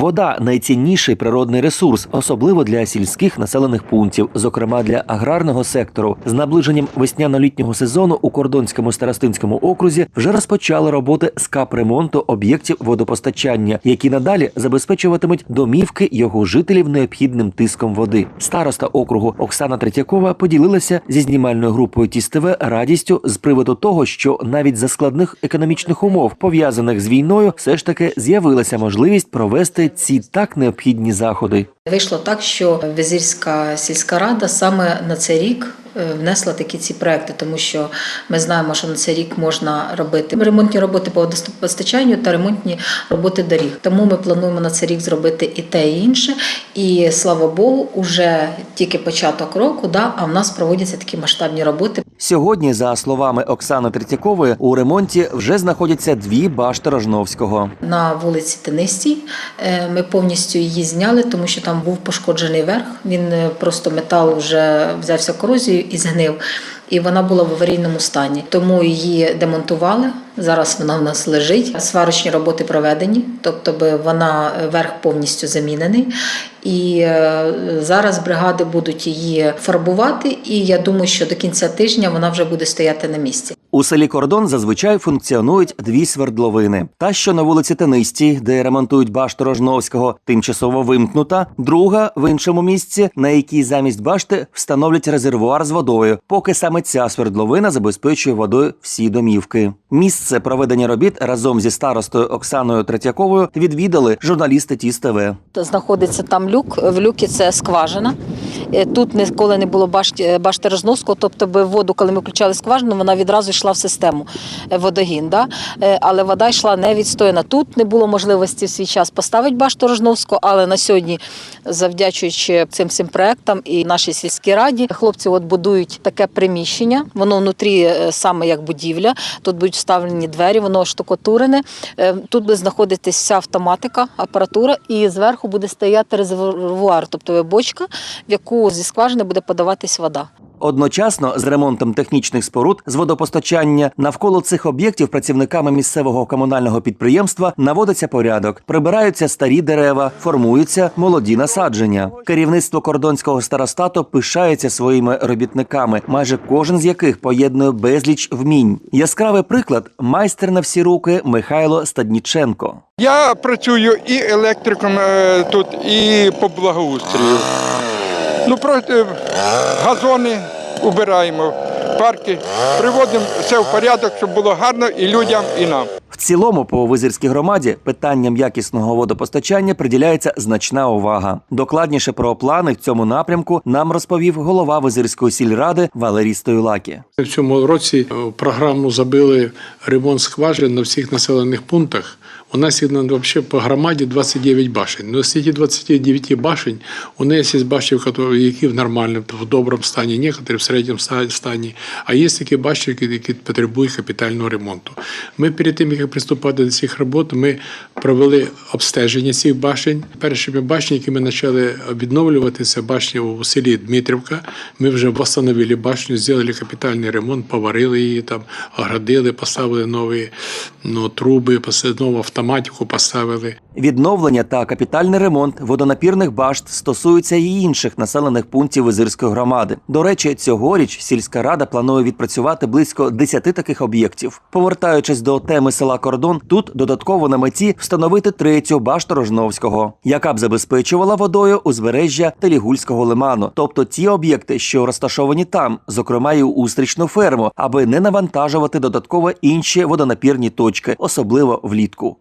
Вода найцінніший природний ресурс, особливо для сільських населених пунктів, зокрема для аграрного сектору. З наближенням весняно-літнього сезону у Кордонському старостинському окрузі вже розпочали роботи з капремонту об'єктів водопостачання, які надалі забезпечуватимуть домівки його жителів необхідним тиском води. Староста округу Оксана Третьякова поділилася зі знімальною групою ТІСТВ радістю з приводу того, що навіть за складних економічних умов, пов'язаних з війною, все ж таки з'явилася можливість провести ці так необхідні заходи. Вийшло так, що Визирська сільська рада саме на цей рік е, внесла такі ці проекти, тому що ми знаємо, що на цей рік можна робити ремонтні роботи по водопостачанню та ремонтні роботи доріг. Тому ми плануємо на цей рік зробити і те, і інше. І слава Богу, уже тільки початок року, да, а в нас проводяться такі масштабні роботи. Сьогодні, за словами Оксани Третьякової, у ремонті вже знаходяться дві башти Рожновського. На вулиці Тенистій е, ми повністю її зняли, тому що там був пошкоджений верх. Він е, просто метал вже взявся корозією і згнив. І вона була в аварійному стані, тому її демонтували. Зараз вона в нас лежить. Сварочні роботи проведені, тобто вона е, верх повністю замінений. І е, зараз бригади будуть її фарбувати. І я думаю, що до кінця тижня вона вже буде стояти на місці. У селі Кордон зазвичай функціонують дві свердловини. Та, що на вулиці Тенистій, де ремонтують башту Рожновського, тимчасово вимкнута. Друга в іншому місці, на якій замість башти встановлять резервуар з водою, поки саме ця свердловина забезпечує водою всі домівки. Місце проведення робіт разом зі старостою Оксаною Третьяковою відвідали журналісти ТІС ТВ. знаходиться там люк. В люкі це скважина. Е, Тут ніколи не було башти, башти Рожновського, тобто би воду, коли ми включали скважину, вона відразу йшла в систему е, водогін. Да? Е, Але вода йшла не відстояна. Тут не було можливості в свій час поставити башту Рожновського, але на сьогодні, завдячуючи цим всім проектам і нашій сільській раді, хлопці от будують таке приміщення. Воно внутрі е, саме як будівля. Тут будуть вставлені двері, воно штукатурене. Е, Тут буде знаходитись вся автоматика, апаратура, і зверху буде стояти резервуар, тобто бочка, в яку зі скважини буде подаватись вода. Одночасно з ремонтом технічних споруд з водопостачання навколо цих об'єктів працівниками місцевого комунального підприємства наводиться порядок, прибираються старі дерева, формуються молоді насадження. Керівництво кордонського старостату пишається своїми робітниками, майже кожен з яких поєднує безліч вмінь. Яскравий приклад майстер на всі руки Михайло Стадніченко. Я працюю і електриком е, тут, і по благоустрою. Ну, просто е, газони убираємо, парки, приводимо все в порядок, щоб було гарно і людям, і нам. В цілому, по визирській громаді питанням якісного водопостачання приділяється значна увага. Докладніше про плани в цьому напрямку нам розповів голова Визирської сільради Валерій Стоюлакі. В цьому році е, в програму забили ремонт скважин на всіх населених пунктах. У нас їх взагалі по громаді 29 башень. Ну, з цих 29 башень у нас є башні, які- в нормальному, в доброму стані, некоторі в середньому стані. А є такі башні, які, потребують капітального ремонту. Ми перед тим, як приступати до цих робот, ми провели обстеження цих башень. Першими башні, які ми почали відновлювати, це башня у селі Дмитрівка. Ми вже встановили башню, зробили капітальний ремонт, поварили її там, оградили, поставили нові ну, труби, пос- нову автоматику поставили. Відновлення та капітальний ремонт водонапірних башт стосуються і інших населених пунктів Визирської громади. До речі, цьогоріч сільська рада планує відпрацювати близько 10 таких об'єктів. Повертаючись до теми села Кордон, тут додатково на меті встановити третю башту Рожновського, яка б забезпечувала водою узбережжя Телігульського лиману, тобто ті об'єкти, що розташовані там, зокрема і устрічну ферму, аби не навантажувати додатково інші водонапірні точки, особливо влітку.